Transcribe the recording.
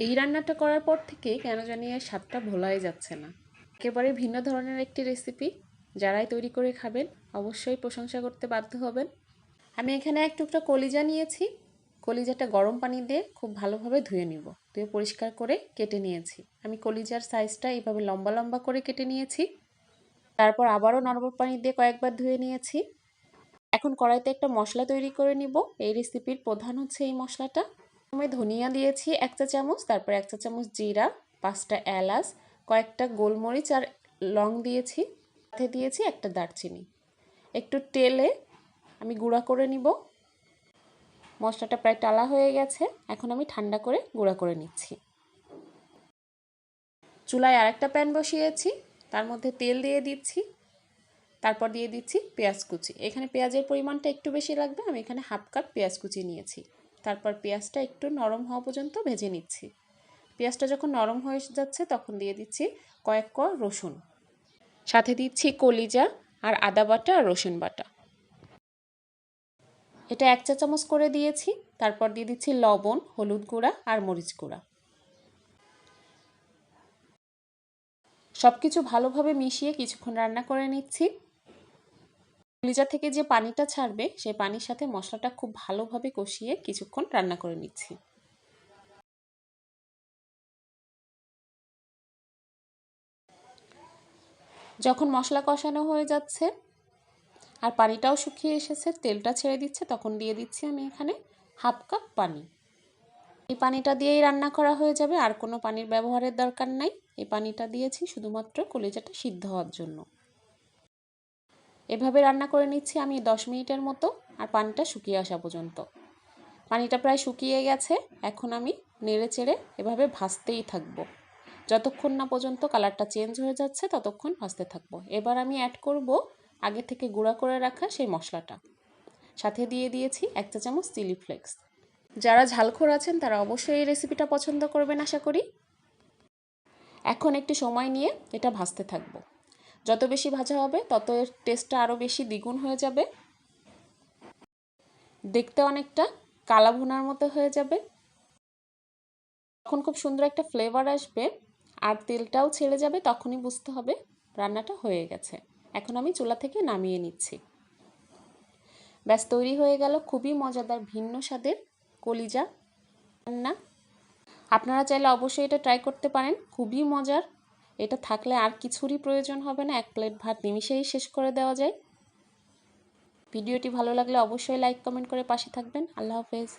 এই রান্নাটা করার পর থেকে কেন জানি আর স্বাদটা ভোলাই যাচ্ছে না। একেবারে ভিন্ন ধরনের একটি রেসিপি যারাই তৈরি করে খাবেন, অবশ্যই প্রশংসা করতে বাধ্য হবেন। আমি এখানে এক টুকরা কলিজা নিয়েছি। কলিজাটা গরম পানি দিয়ে খুব ভালোভাবে ধুয়ে নিব। ধুয়ে পরিষ্কার করে কেটে নিয়েছি। আমি কলিজার সাইজটা এইভাবে লম্বা লম্বা করে কেটে নিয়েছি। তারপর আবারও নরম পানি দিয়ে কয়েকবার ধুয়ে নিয়েছি। এখন কড়াইতে একটা মশলা তৈরি করে নিব। এই রেসিপির প্রধান হচ্ছে এই মশলাটা। আমি ধনিয়া দিয়েছি এক চা চামচ, তারপর এক চা চামচ জিরা, পাঁচটা এলাচ, কয়েকটা গোলমরিচ আর লং দিয়েছি। সাথে দিয়েছি একটা দারচিনি। একটু তেলে আমি গুঁড়া করে নিব। মশলাটা প্রায় টালা হয়ে গেছে, এখন আমি ঠান্ডা করে গুঁড়া করে নিচ্ছি। চুলায় আরেকটা প্যান বসিয়েছি, তার মধ্যে তেল দিয়ে দিচ্ছি। তারপর দিয়ে দিচ্ছি পেঁয়াজ কুচি। এখানে পেঁয়াজের পরিমাণটা একটু বেশি লাগবে, আমি এখানে হাফ কাপ পেঁয়াজ কুচি নিয়েছি। তারপর পেঁয়াজটা একটু নরম হওয়া পর্যন্ত ভেজে নিচ্ছি। পেঁয়াজটা যখন নরম হয়ে যাচ্ছে তখন দিয়ে দিচ্ছি কয়েক ক রসুন। সাথে দিচ্ছি কলিজা আর আদা বাটা আর রসুন বাটা। এটা এক চা চামচ করে দিয়েছি। তারপর দিয়ে দিচ্ছি লবণ, হলুদ গুঁড়া আর মরিচ গুঁড়া। সব কিছু ভালোভাবে মিশিয়ে কিছুক্ষণ রান্না করে নিচ্ছি। কলিজা থেকে যে পানিটা ছাড়বে, সেই পানির সাথে মশলাটা খুব ভালোভাবে কষিয়ে কিছুক্ষণ রান্না করে নিচ্ছি। যখন মশলা কষানো হয়ে যাচ্ছে আর পানিটাও শুকিয়ে এসেছে, তেলটা ছেড়ে দিচ্ছে, তখন দিয়ে দিচ্ছি আমি এখানে হাফ কাপ পানি। এই পানিটা দিয়েই রান্না করা হয়ে যাবে, আর কোনো পানির ব্যবহারের দরকার নাই। এই পানিটা দিয়েছি শুধুমাত্র কলিজাটা সিদ্ধ হওয়ার জন্য। এভাবে রান্না করে নিচ্ছি আমি দশ মিনিটের মতো, আর পানিটা শুকিয়ে আসা পর্যন্ত। পানিটা প্রায় শুকিয়ে গেছে, এখন আমি নেড়ে চেড়ে এভাবে ভাজতেই থাকব। যতক্ষণ না পর্যন্ত কালারটা চেঞ্জ হয়ে যাচ্ছে, ততক্ষণ ভাজতে থাকব। এবার আমি অ্যাড করব আগে থেকে গুঁড়া করে রাখা সেই মশলাটা। সাথে দিয়ে দিয়েছি এক চা চামচ চিলি ফ্লেক্স যারা ঝালখোর আছেন, তারা অবশ্যই এই রেসিপিটা পছন্দ করবেন, আশা করি। এখন একটু সময় নিয়ে এটা ভাজতে থাকব। যত বেশি ভাজা হবে, তত এর টেস্টটা আরও বেশি দ্বিগুণ হয়ে যাবে। দেখতে অনেকটা কালা ভুনার মতো হয়ে যাবে। তখন খুব সুন্দর একটা ফ্লেভার আসবে আর তেলটাও ছেড়ে যাবে, তখনই বুঝতে হবে রান্নাটা হয়ে গেছে। এখন আমি চুলা থেকে নামিয়ে নিচ্ছি। ব্যাস, তৈরি হয়ে গেল খুবই মজাদার, ভিন্ন স্বাদের কলিজা রান্না। আপনারা চাইলে অবশ্যই এটা ট্রাই করতে পারেন, খুবই মজার। এটা থাকলে আর কিছুরই প্রয়োজন হবে না। এক প্লেট ভাত নিমিশেই শেষ করে দেওয়া যায়। ভিডিওটি ভালো লাগলে অবশ্যই লাইক কমেন্ট করে পাশে থাকবেন। আল্লাহ হাফেজ।